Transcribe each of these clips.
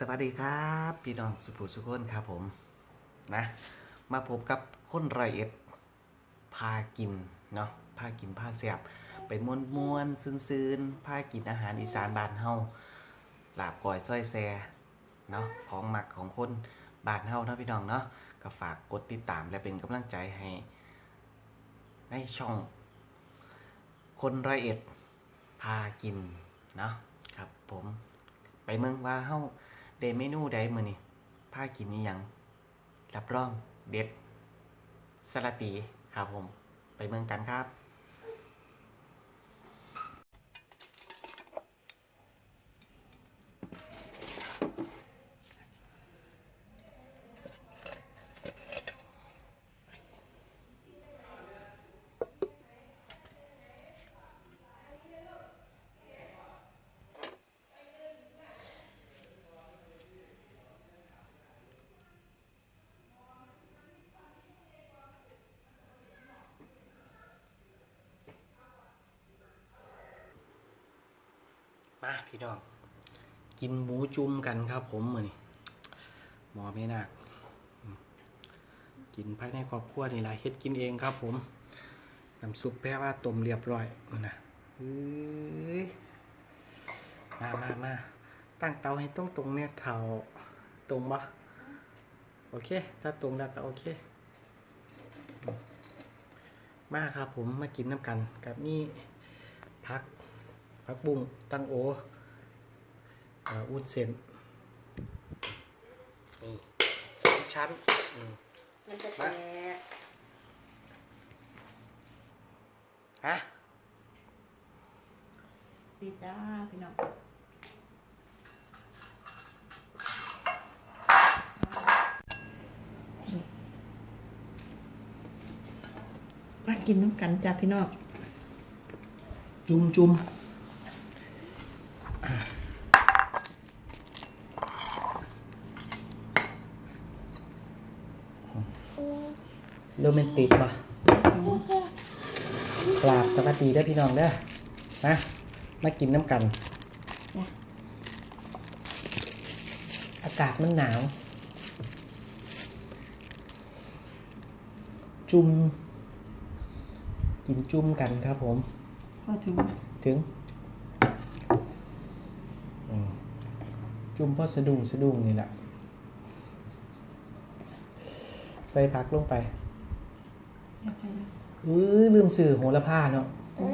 สวัสดีครับพี่น้องสุภูสุขคนครับผมนะมาพบกับคนไรอยเอ็ดพากินเนาะพากินพาเสียบไปม้วนม้วนๆซื่นๆพากินอาหารอีสานบ้านเฮาลาบก้อยส้อยแซเนาะของหมักของคนบ้านเฮาเนาะพี่น้องเนาะก็ฝากกดติดตามและเป็นกำลังใจให้ในช่อง คนไรอยเอ็ดพากินเนาะครับผมไปเมืองว่าเฮา เดเมนูใดมือนี่ผ้ากินนี่ยัง รับรองเด็ดสลัดตีครับผม ไปเมืองกันครับ มาพี่น้อง กินหมูจุ่มกันครับ ผมมือนี้หมอไม่นักกินภายในครอบครัวนี่แหละเฮ็ดกินเองครับ ผมน้ำซุปแปลว่าต้มเรียบร้อยนะมามามาตั้งเตาให้ตรงตรงเนี่ยเท่าตรงปะโอเค ถ้าตรงแล้วก็โอเค มาครับผมมากินน้ำกันกับนี่พัก ผักบุ้งตั้งโอเอ่ออุ้นเซนนี่สองชั้นอืมมันจะแตกฮะดีจ้าพี่น้องมากินน้ำกันจ้าพี่น้องจุ่มจุ่มโรแมนติกป่ะกราบสวัสดีเด้อพี่น้องเด้อนะมากินน้ำกันจ้ะอากาศมันหนาว จุ่มกินจุ่มกันครับผมพอถึงถึงอืมจุ่มพอสะดุ้งสะดุ้งนี่แหละใส่ผักลงไป อย่าใส่นะอื้อลืมสื่อโหระพาเนาะอื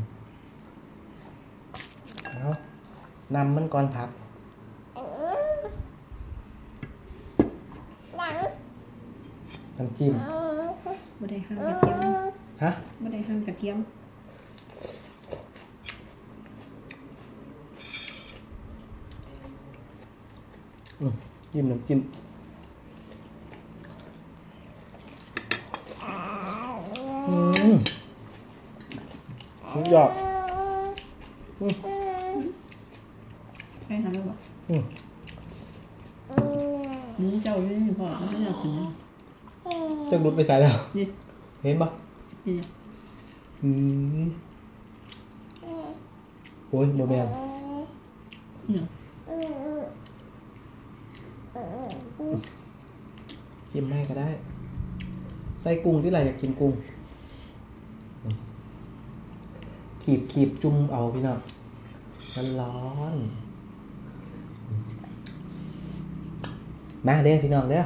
มเอานำมันก่อนผักน้ำจิ้มไม่ได้หั่นกระเทียมฮะไม่ได้หั่นกระเทียมอืมจิ้มน้ำจิ้ม อืมสุดยอดอืมให้หั่นแล้วบ่อืมหมูเจ้าอยู่นี่พ่อไม่ได้เอาขึ้นนะจะรุดไปใส่แล้ว นี่เห็นปะนี่อืมโอ้ยโมแมนนี่จิ้มให้ก็ได้ ใส่กุ้งที่ไรอยากกินกุ้งอืม ขีบขีบจุ่มเอาพี่น้องมันร้อนมาเด้อพี่น้องเด้อ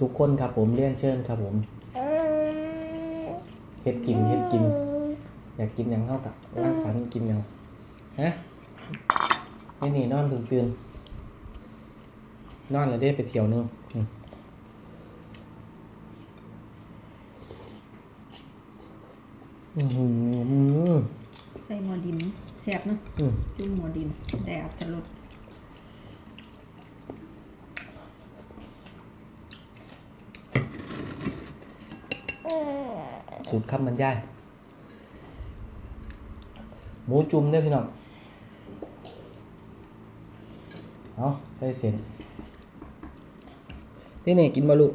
ทุกคนครับผมเรียนเชิญครับผมเฮ็ดกินเฮ็ดกิน อยากกินหยังเข้ากับร่างสรรค์กินหยังฮะไม่หนีนอนถึงตื่นนอนแล้วได้ไปเที่ยวนึงอืมอืม ส่หม้อดินแซ่บเนาะอืมจุ่มหม้อดินแต่อัตรสสูตรคำบรรยายหมูจุ่มเด้อพี่น้องเอาใส่เส้นนี่นี่กินบะลูก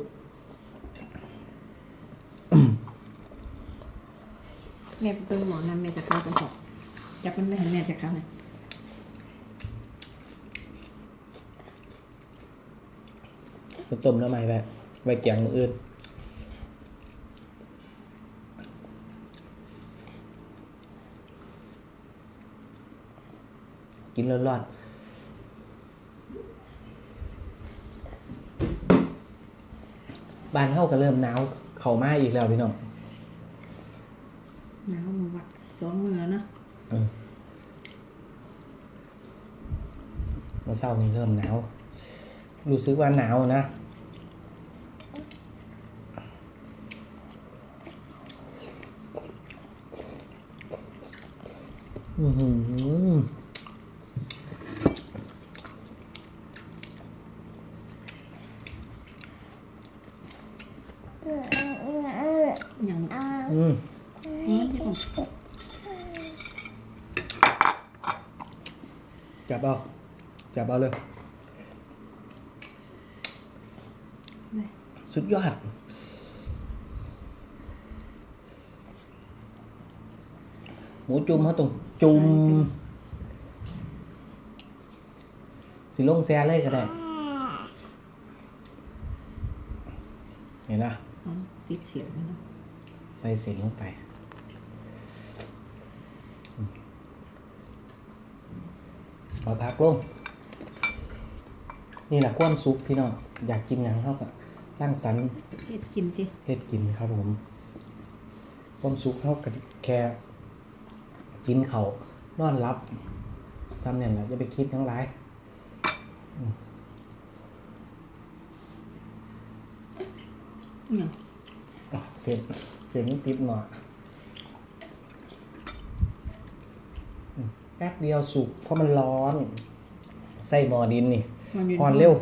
แม่ไปเติมหมอน้ำแม่จะเข้าไปหอก จับมันไม่เห็นแม่จะเข้าเลยมาต้มน้ำใหม่ไว้ไว้แกงมืออื่นกินร้อนๆบ้านเฮาก็เริ่มหนาวเข้ามาอีกแล้วพี่น้องหนาวมาวัดสองมือนะ เมื่อเช้านี้เริ่มหนาว รู้สึกว่าหนาวนะ อือหือ อย่าง อืม นี้ที่ผม จับเอาจับเอาเลยได้สุดยอด หมูจุ่มเขาตรงจุ่มสิลงแซ่เลยก็ได้ เห็นนะหอมติดเสียงเนาะใส่เส้นลงไปอืม เอาพักลง นี่แหละก้อนซุปพี่น้อง อยากกินอย่างเท่ากับร่างสรรค์เฮ็ดกินติเฮ็ดกินครับผมความสุขเท่ากับแค่กินเขาวนอนรับทำเนี่ยแหละจะไปคิดทั้งหลายอย่างอะเสียงเสียงมันติดหน่อยอืม แป๊บเดียวสุกเพราะมันร้อน ใส่หมอดินนี่มันอยู่อ่อนเร็ว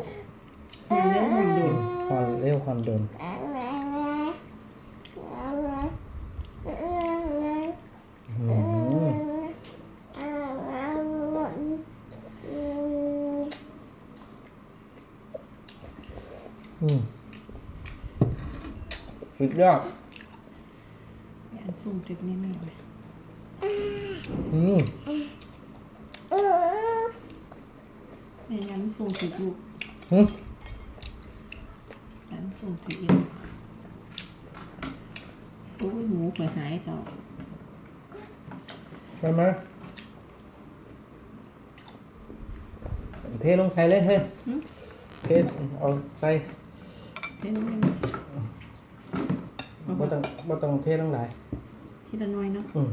อ่อนเร็วมันโดนอ่อนเร็วความโดนอืมอืมสุดยอดอย่างฟุ้งติดแน่ๆเลยอืม แม่ยันฟุ้งติดลูก อืมยันฟุ้งติดเอ็นโอ้ยหมูเปิดหายต่อใช่ไหมเทลงใส่เลยเฮ้ยเทเอาใส่เล่นไม่บ่ต้องบ่ต้องเทลงหลายทีละน้อยเนาะอืม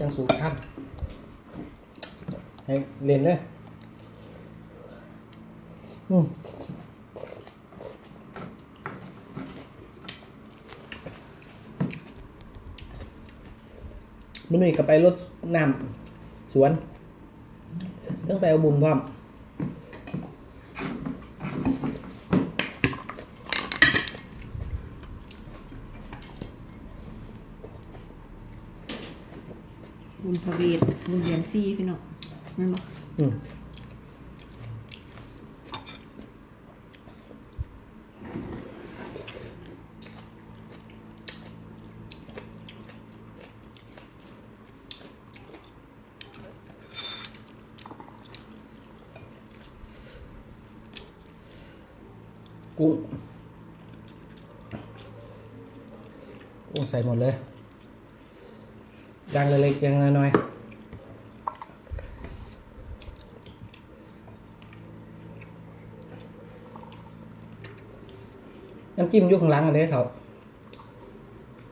ยังสูงขั้นให้เล่นเลยอื มมันนี่ก็ไปรถน้ำสวนต้องไปเอาบุญพร้อมบุญทวีตบุญเรียนซี่พี่น้องนั่นบ่อื กุ้ง กุ้งใส่หมดเลยย่างเล็กๆย่างน้อยๆน้ำจิ้มอยุคข้างหลังอันนี้เขา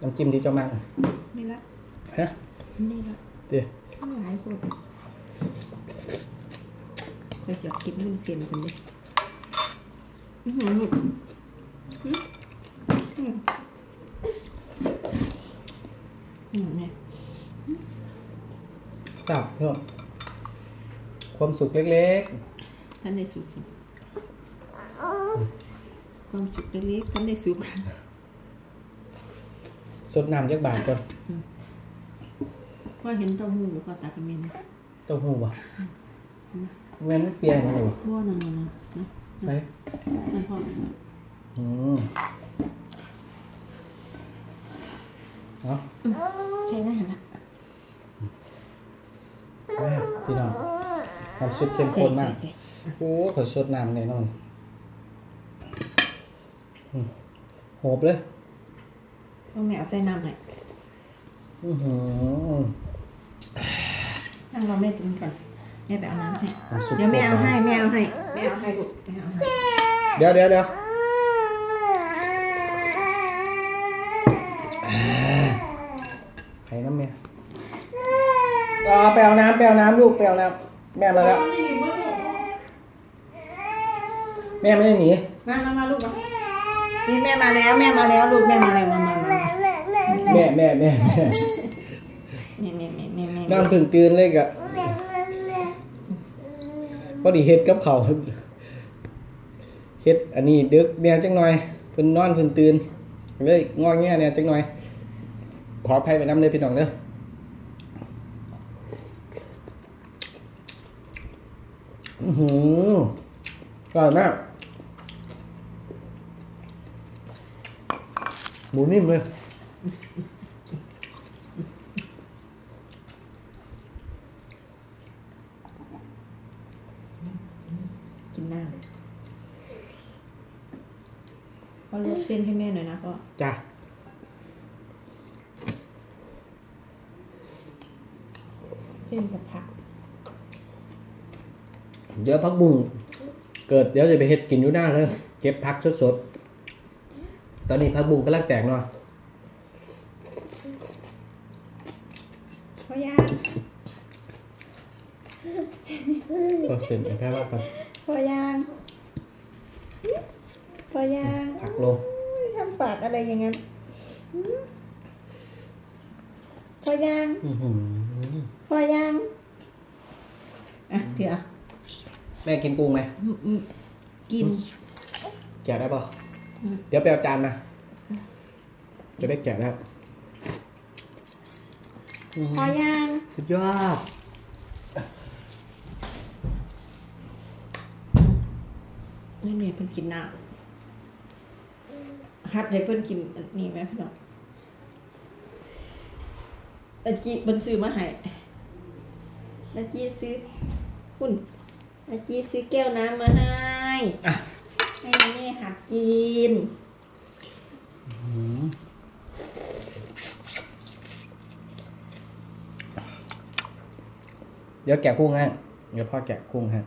น้ำจิ้มที่เจ้ามากนี่ละฮะนี่ละเดี๋ยวหลายคนก็จะคิดมันเสียนกันดิ จับเพื่อความสุขเล็กๆท่านได้สุขความสุขเล็กๆท่านได้สุขสดน้ำจากบาทก่อนก็เห็นเต้าหู้ก็ตักกันเมนเต้าหู้บ่แม่นเปลี่ยนหรือบ่บ่นั่นน่ะนะนะ ใช่นั่นพ่ออืมเนาะใช่ได้เห็นละแม่พี่น้องน้ำซุปเข้มข้นมาก โอ้ขอสดน้ำแน่นอนโหบเลยเอาแม่เอาใส่น้ำหน่อยอื้อหือนั่งรอแม่กินก่อน แม่ไปเอาน้ำให้น้ำซุปเดี๋ยวแม่เอาให้แม่เอาให้แม่เอาให้ลูกแม่เอาให้เดี๋ยวเดี๋ยวเดี๋ยวไข่น้ำแม่อ๋อไปเอาน้ำไปเอาน้ำลูกไปเอาน้ำแม่มาแล้ว แม่ไม่ได้หนี มามามาลูกมานี่แม่มาแล้วแม่มาแล้วลูกแม่มาแล้วมามามาแม่แม่แม่แม่แม่แม่แม่แม่แม่นอนเพิ่งตื่นเลยกะ พอดีเฮ็ดกับเขาเฮ็ดอันนี้ดึกเนี่ยจังหน่อยเพิ่นนอนเพิ่นตื่นเลยงอแงเนี่ยจังหน่อย ขออภัยไปน้ำเลยพี่น้องเด้ออือหืออร่อยมากหมูนิ่มเลย กินน้ำก็ลวกเส้นให้แม่หน่อยนะพ่อ จ้ะเส้นกับผักเดี๋ยวพักบุ้งเกิดเดี๋ยวจะไปเฮ็ดกินอยู่หน้าเลยเก็บพักสดๆ ตอนนี้พักบุ้งกำลังแตกเนาะพ่อยาก็เสร็จแค่ว่ากันพ่อยางพ่อยาง ผักลง ทำปากอะไรอย่างนั้นหืมพ่อยางอื้อหือพ่อยางอะเดี๋ยวแม่กินกุ้งไหมอืมอืมกิน แกะได้ป่ะอืมเดี๋ยวไปเอาจานมา จะได้แกะได้อื้อพ่หืออยางสุดยอดนี่เนี่ยเพิ่นกินน้ำ ฮัดเลยเพิ่นกินอันนี่ไหมพี่น้องตะจีเพิ่นซื้อมาให้ตะจีซื้อคุณตะจีซื้อแก้วน้ำมาให้อะ ให้แม่หัดกิน เดี๋ยวแกะกุ้งให้เดี๋ยวพ่อแกะกุ้งให้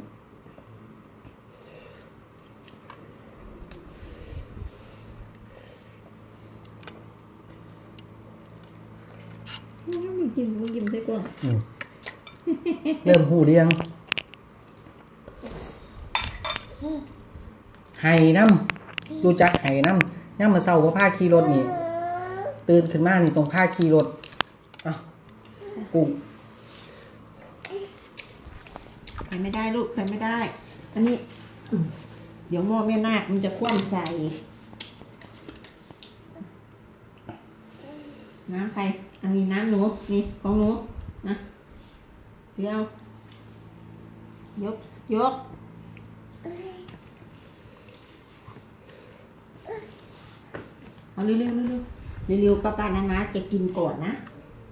มันกินมันกินไส้กรอก อืม เริ่มหูเรียงไห้น้ำรู้จักไห้น้ำย่ามาเศร้าก็ผ้าขี่รถนี่ ตื่นขึ้นมานี่ตรงผ้าขี่รถอะกุ้งไปไม่ได้ลูกไปไม่ได้ อันนี้ เดี๋ยวหม้อแม่นาคมันจะคว่ำใส่น้ำใครอันนี้น้ำหนูนี่ของหนู นะเดี๋ยวยกยกเอาเร็วๆเร็วๆเร็วๆป้าป้านานาจะกินก่อนนะ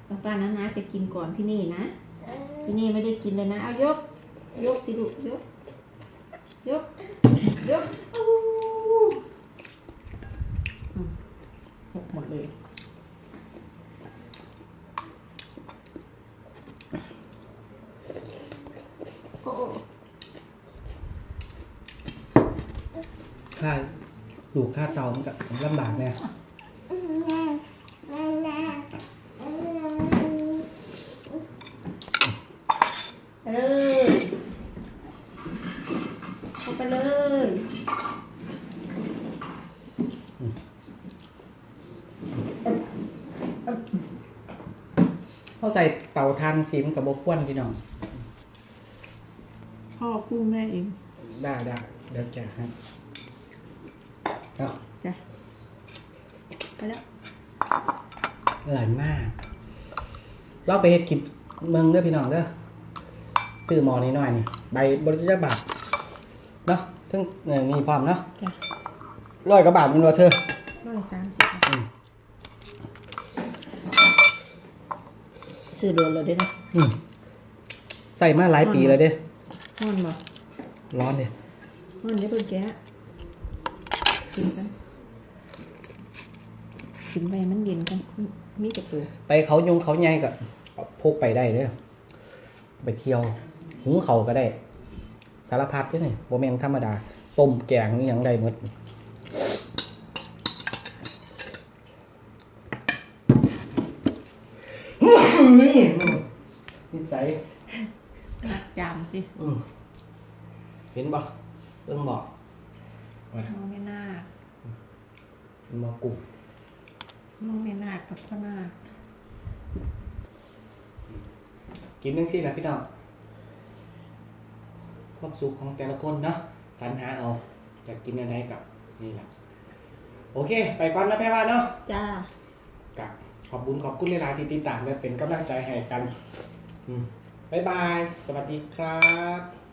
ป้าป้านานาจะกินก่อนพี่นี่นะพี่นี่ไม่ได้กินเลยนะเอายก ยกสิลูกยก ยก ยกอู้อืมหกหมดเลย โอ้ ค่าลูก ค่าเตามันก็ลำบากเนี่ยไปเลยเข้าไปเลยเขาใส่เตาทานซีมนกับบกวนพี่น้อง พ่อคู่แม่เอง ได้ได้เดี๋ยวแกะให้ ก็จ้ะไปแล้วอร่อยมากเราไปเฮ็ดกินเมืองเด้อพี่น้องเด้อซื้อหมอนี้หน่อยนี่ใบบริจาคบาทเนาะทั้งเอ่อมีพร้อมเนาะจ้ะร้อยกว่าบาทมันว่าเธอร้อยสามสิบอืมซื้อโดนเลยด้วยนะอืมใส่มาหลายปีแล้วเด้ห้อนบ่ร้อนเด้ห้อนได้เพิ่งแกะกินกัน ขึ้นไปมันเย็นกันมีแต่ตัวไปเขายงเขาใหญ่ก็พกไปได้เด้อไปเที่ยวหุงเขาวก็ได้ สารพัดเด้อนี่บ่แม่นธรรมดา ต้มแกงนี่ยังได้หมดนี่นิสัยนักจามสิอืมเห็นบ่เบิ่งบ่น้องไม่น่าเห็นบ่กุ้ง น้องไม่น่ากับพ่อนาคกินจังซี่นะพี่น้องความสุขของแต่ละคนเนาะสรรหาเอาอยากกินอะไรกับนี่แหละโอเค ไปก่อนนะแพ่ว่าเนาะจ้ากับขอบบุญขอบคุณเลายๆที่ติดตามและเป็นกำลังใจให้กัน อืมบ๊ายบาย สวัสดีครับ